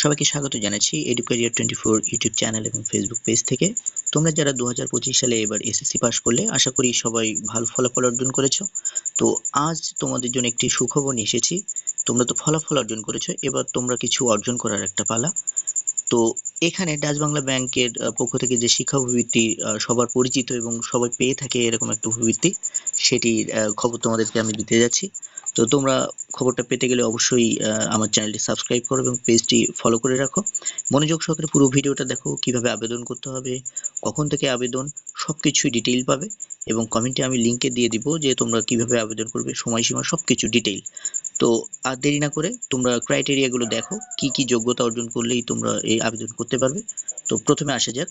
সবাইকে স্বাগত জানাচ্ছি এডুকেরিয়ার টোয়েন্টি ফোর ইউটিউব চ্যানেল এবং ফেসবুক পেজ থেকে। তোমরা যারা দু হাজার পঁচিশ সালে এবার এসএসসি পাস করলে, আশা করি সবাই ভালো ফলাফল অর্জন করেছ। তো আজ তোমাদের জন্য একটি সুখবর নিয়ে এসেছি। তোমরা তো ফলাফল অর্জন করেছ, এবার তোমরা কিছু অর্জন করার একটা পালা। তো এখানে ডাচ বাংলা ব্যাংকের পক্ষ থেকে যে শিক্ষা অভিবৃত্তি সবার পরিচিত এবং সবাই পেয়ে থাকে এরকম একটা অভিবৃত্তি, সেটির খবর তোমাদেরকে আমি দিতে যাচ্ছি। তো তোমরা খবরটা পেতে গেলে অবশ্যই আমার চ্যানেলটি সাবস্ক্রাইব করো এবং পেজটি ফলো করে রাখো। মনোযোগ সহকারে পুরো ভিডিওটা দেখো, কীভাবে আবেদন করতে হবে, কখন থেকে আবেদন সব কিছুই ডিটেইল পাবে এবং কমেন্টে আমি লিংকে দিয়ে দিব যে তোমরা কীভাবে আবেদন করবে, সময়সীমা সবকিছু ডিটেইল তো আর দেরি না করে তোমরা ক্রাইটেরিয়া গুলো দেখো, কি কি যোগ্যতা অর্জন করলেই তোমরা এই আবেদন করতে পারবে। তো প্রথমে আসা যাক।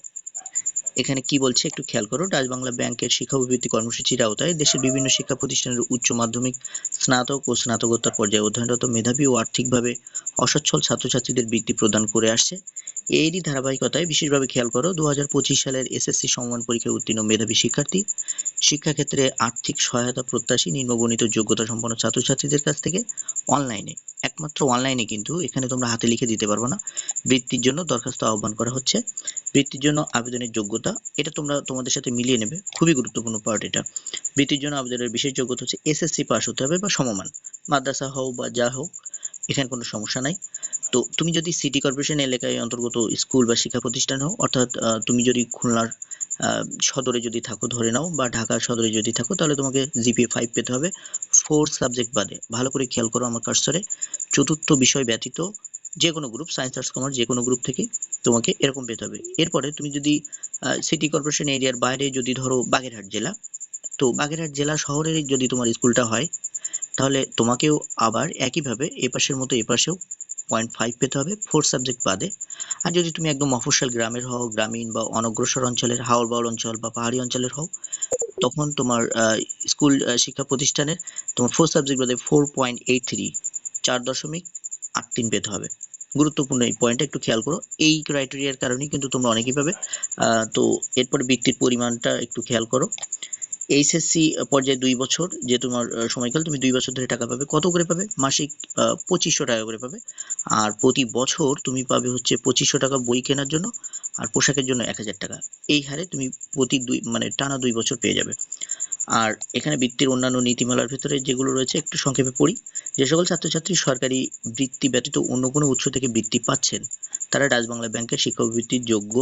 এখানে কি বলছে একটু খেয়াল করো। বাংলা ব্যাংকের শিক্ষা অভিবৃদ্ধি কর্মসূচির আওতায় দেশের বিভিন্ন শিক্ষা প্রতিষ্ঠানের উচ্চ মাধ্যমিক, স্নাতক ও স্নাতকোত্তর পর্যায়ে অধ্যয়নরত মেধাবী ও আর্থিকভাবে অসচ্ছল ছাত্রছাত্রীদের বৃত্তি প্রদান করে আসছে। এরই ধারাবাহিকতায় বিশেষভাবে খেয়াল করো দু হাজার পঁচিশ সালের এসএসসি সমমান পরীক্ষায় উত্তীর্ণ মেধাবী শিক্ষার্থী। শিক্ষাক্ষেত্রে আর্থিক সহায়তা প্রত্যাশী নিম্নবর্ণিত যোগ্যতা সম্পন্ন ছাত্রছাত্রীদের কাছ থেকে অনলাইনে একমাত্র অনলাইনে কিন্তু এখানে তোমরা হাতে লিখে দিতে পারবে না। বৃত্তির জন্য দরখাস্ত আহ্বান করা হচ্ছে। বৃত্তির জন্য আবেদনের যোগ্যতা, এটা তোমরা তোমাদের সাথে মিলিয়ে নেবে। খুবই গুরুত্বপূর্ণ পার্ট এটা। বৃত্তির জন্য আবেদনের বিশেষ যোগ্যতা হচ্ছে এসএসসি পাস হতে হবে বা সমমান। মাদ্রাসা হোক বা যা হোক, এখানে কোনো সমস্যা নাই। তো তুমি যদি সিটি কর্পোরেশন এলাকায় অন্তর্গত স্কুল বা শিক্ষা প্রতিষ্ঠান হও, অর্থাৎ তুমি যদি খুলনার সদরে যদি থাকো, ধরে নাও, বা ঢাকার সদরে যদি থাকো, তাহলে তোমাকে জিপিএ ফাইভ পেতে হবে ফোর সাবজেক্ট বাদে। ভালো করে খেয়াল করো আমার কার্সরে চতুর্থ বিষয় ব্যতীত যে কোনো গ্রুপ সায়েন্স আর্টস কমার্স যে কোনো গ্রুপ থেকে তোমাকে এরকম পেতে হবে। এরপরে তুমি যদি সিটি কর্পোরেশন এরিয়ার বাইরে যদি ধরো বাগেরহাট জেলা, তো বাগেরহাট জেলা শহরের যদি তোমার স্কুলটা হয়, তাহলে তোমাকেও আবার একইভাবে এপাশের মতো এপাশেও পয়েন্ট ফাইভ পেতে হবে ফোর সাবজেক্ট বাদে। আর যদি তুমি একদম মফস্বল গ্রামের হও, গ্রামীণ বা অনগ্রসর অঞ্চলের হাওড় বাউল অঞ্চল বা পাহাড়ি অঞ্চলের হও, তখন তোমার স্কুল শিক্ষা প্রতিষ্ঠানের তোমার ফোর সাবজেক্ট বাদে ফোর পয়েন্ট এইট থ্রি চার দশমিক আট তিন পেতে হবে। গুরুত্বপূর্ণ এই পয়েন্টটা একটু খেয়াল করো। এই ক্রাইটেরিয়ার কারণেই কিন্তু তোমরা অনেকেই পাবে। তো এরপরে বৃত্তির পরিমাণটা একটু খেয়াল করো। এইচএসসি পর্যায়ে দুই বছর, যে তোমার সময়কাল, তুমি দুই বছর ধরে টাকা পাবে। কত করে পাবে? মাসিক পঁচিশশো টাকা করে পাবে। আর প্রতি বছর তুমি পাবে হচ্ছে পঁচিশশো টাকা বই কেনার জন্য, আর পোশাকের জন্য এক হাজার টাকা। এই হারে তুমি প্রতি দুই মানে টানা দুই বছর পেয়ে যাবে। আর এখানে বৃত্তির অন্যান্য নীতিমালার ভিতরে যেগুলো রয়েছে, একটু সংক্ষেপে পড়ি। যে সকল ছাত্রছাত্রী সরকারি বৃত্তি ব্যতীত অন্য কোনো উৎস থেকে বৃত্তি পাচ্ছেন, তারা রাজবাংলা ব্যাংকের শিক্ষা বৃত্তির যোগ্য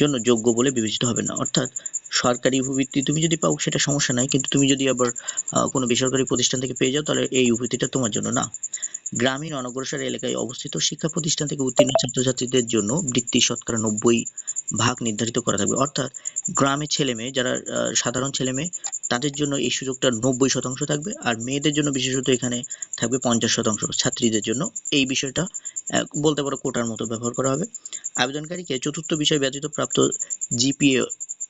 জন্য যোগ্য বলে বিবেচিত হবে না। অর্থাৎ সরকারি উপবৃত্তি তুমি যদি পাও সেটা সমস্যা নাই, কিন্তু তুমি যদি আবার কোনো বেসরকারি প্রতিষ্ঠান থেকে পেয়ে যাও, তাহলে এই উপবৃত্তিটা তোমার জন্য না। গ্রামীণ অনগ্রসর এলাকায় অবস্থিত শিক্ষা প্রতিষ্ঠান থেকে উত্তীর্ণ ছাত্রছাত্রীদের জন্য বৃত্তি শতকরা নব্বই ভাগ নির্ধারিত করা থাকবে। অর্থাৎ গ্রামের ছেলে মেয়ে যারা সাধারণ ছেলে মেয়ে তাদের জন্য এই সুযোগটা নব্বই শতাংশ থাকবে আর মেয়েদের জন্য বিশেষত এখানে থাকবে পঞ্চাশ শতাংশ, ছাত্রীদের জন্য। এই বিষয়টা বলতে পারো কোটার মতো ব্যবহার করা হবে। আবেদনকারীকে চতুর্থ বিষয় ব্যতীত প্রাপ্ত জিপিএ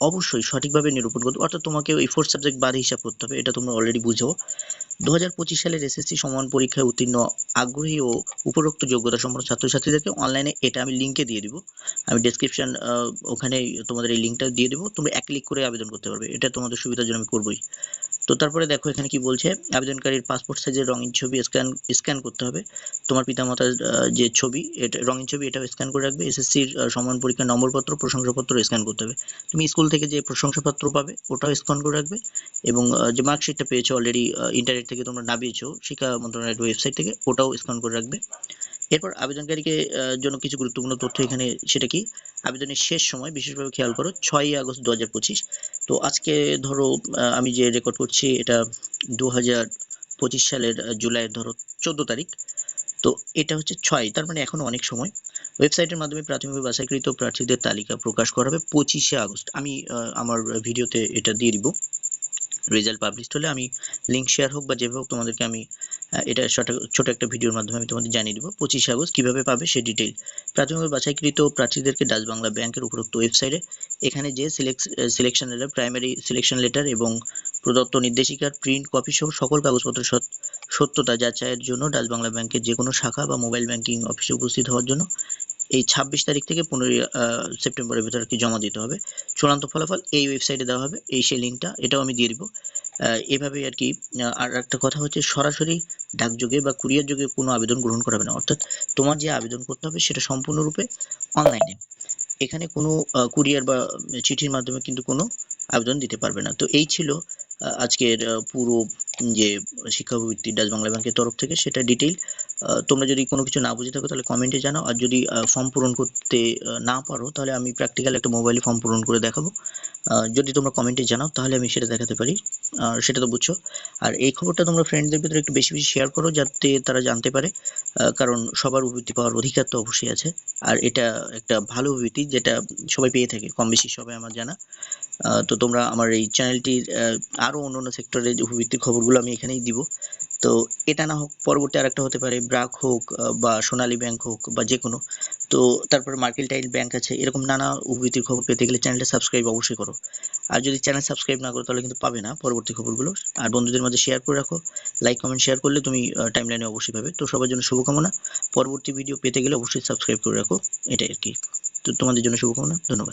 অবশ্যই সঠিকভাবে নিরূপণ করতে অর্থাৎ তোমাকে এই ফোর্থ সাবজেক্ট বাদে হিসাব করতে হবে, এটা তোমরা অলরেডি বুঝো। দু হাজার পঁচিশ সালের এসএসসি সমান পরীক্ষায় উত্তীর্ণ, আগ্রহী ও উপরোক্ত যোগ্যতা সম্পন্ন ছাত্রছাত্রীদেরকে অনলাইনে এটা আমি লিঙ্কে দিয়ে দিব। আমি ডেসক্রিপশন ওখানে তোমাদের এই লিঙ্কটা দিয়ে দিব। তোমরা এক ক্লিক করে আবেদন করতে পারবে। এটা তোমাদের সুবিধার জন্য আমি করবোই। তো তারপরে দেখো এখানে কি বলছে, আবেদনকারীর পাসপোর্ট সাইজের রঙিন ছবি স্ক্যান স্ক্যান করতে হবে। তোমার পিতামাতার যে ছবি, এটা, রঙিন ছবি, এটাও স্ক্যান করে রাখবে। এসএসসির সমান পরীক্ষার নম্বরপত্র, প্রশংসাপত্র স্ক্যান করতে হবে। তুমি স্কুল থেকে যে প্রশংসাপত্র পাবে, ওটাও স্ক্যান করে রাখবে। এবং যে মার্কশিটটা পেয়েছ অলরেডি ইন্টারনেট থেকে তোমরা নামিয়েছো, শিক্ষা মন্ত্রণালয়ের ওয়েবসাইট থেকে, ওটাও স্ক্যান করে রাখবে। এরপর আবেদনকারীকে জন্য কিছু গুরুত্বপূর্ণ তথ্য এখানে, সেটা কি? আবেদনের শেষ সময়, বিশেষভাবে খেয়াল করো, ছয়ই আগস্ট দু হাজার পঁচিশ। তো আজকে ধরো আমি যে রেকর্ড করছি, এটা দু হাজার পঁচিশ সালের জুলাইয়ের ধরো, চোদ্দ তারিখ। তো এটা হচ্ছে ছয়, তার মানে এখনও অনেক সময়। ওয়েবসাইটের মাধ্যমে প্রাথমিকভাবে বাছাইকৃত প্রার্থীদের তালিকা প্রকাশ করা হবে পঁচিশে আগস্ট। আমি আমার ভিডিওতে এটা দিয়ে দিব। রেজাল্ট পাবলিশ হলে আমি লিঙ্ক শেয়ার হোক বা যেভাবে হোক তোমাদেরকে আমি এটা ছোট- একটা ভিডিওর মাধ্যমে আমি তোমাদের জানিয়ে দেবো। পঁচিশে আগস্ট কীভাবে পাবে সে ডিটেল প্রাথমিকভাবে বাছাইকৃত প্রার্থীদেরকে ডাচ বাংলা ব্যাংকের উপরোক্ত ওয়েবসাইটে এখানে যে selection letter primary selection letter এবং প্রদত্ত নির্দেশিকার প্রিন্ট কপি সহ সকল কাগজপত্র সত্যতা যাচাইয়ের জন্য ডাচ বাংলা ব্যাংকের যে কোনো শাখা বা মোবাইল ব্যাংকিং অফিসে উপস্থিত হওয়ার জন্য এই ছাব্বিশ তারিখ থেকে পনেরোই সেপ্টেম্বরের ভিতরে কি জমা দিতে হবে। চূড়ান্ত ফলাফল এই ওয়েবসাইটে দেওয়া হবে। এই সেই লিঙ্কটা এটাও আমি দিয়ে দিব। আহ, এভাবেই আর কি আর একটা কথা হচ্ছে সরাসরি ডাকযোগে বা কুরিয়ার যোগে কোনো আবেদন গ্রহণ করাবে না। অর্থাৎ তোমার যে আবেদন করতে হবে সেটা সম্পূর্ণরূপে অনলাইনে। এখানে কোনো কুরিয়ার বা চিঠির মাধ্যমে কিন্তু কোনো আবেদন দিতে পারবে না। তো এই ছিল আজকের পুরো যে শিক্ষাবৃত্তি ডাচ বাংলা ব্যাংকের তরফ থেকে সেটা ডিটেইল। তোমরা যদি কোনো কিছু না বুঝে থাকো তাহলে কমেন্টে জানাও। আর যদি ফর্ম পূরণ করতে না পারো তাহলে আমি প্র্যাকটিক্যাল একটা মোবাইলে ফর্ম পূরণ করে দেখাবো। যদি তোমরা কমেন্টে জানাও, তাহলে আমি সেটা দেখাতে পারি। সেটা তো বুঝছ। আর এই খবরটা তোমরা ফ্রেন্ডদের ভিতরে একটু বেশি বেশি শেয়ার করো, যাতে তারা জানতে পারে। কারণ সবার উপবৃত্তি পাওয়ার অধিকার তো অবশ্যই আছে। আর এটা একটা ভালো উপবৃত্তি যেটা সবাই পেয়ে থাকে, কম বেশি সবাই আমার জানা। তো তোমরা আমার এই চ্যানেলটির আরও অন্য অন্য সেক্টরের উপবৃত্তির খবরগুলো আমি এখানেই দিব। তো এটা না হোক, পরবর্তী আরেকটা হতে পারে, ব্রাক হোক বা সোনালী ব্যাংক হোক, বা যে কোনো তো তারপরে মার্কেলটাইল ব্যাংক আছে, এরকম নানা উপবৃত্তির খবর পেতে গেলে চ্যানেলটা সাবস্ক্রাইব অবশ্যই করো। আর যদি চ্যানেল সাবস্ক্রাইব না করো, তাহলে কিন্তু পাবে না পরবর্তী খবরগুলো। আর বন্ধুদের মাঝে শেয়ার করে রাখো। লাইক কমেন্ট শেয়ার করলে তুমি টাইম লাইনে অবশ্যই পাবে। তো সবার জন্য শুভকামনা। পরবর্তী ভিডিও পেতে গেলে অবশ্যই সাবস্ক্রাইব করে রাখো। এটাই আর কি। তো তোমাদের জন্য শুভকামনা। ধন্যবাদ।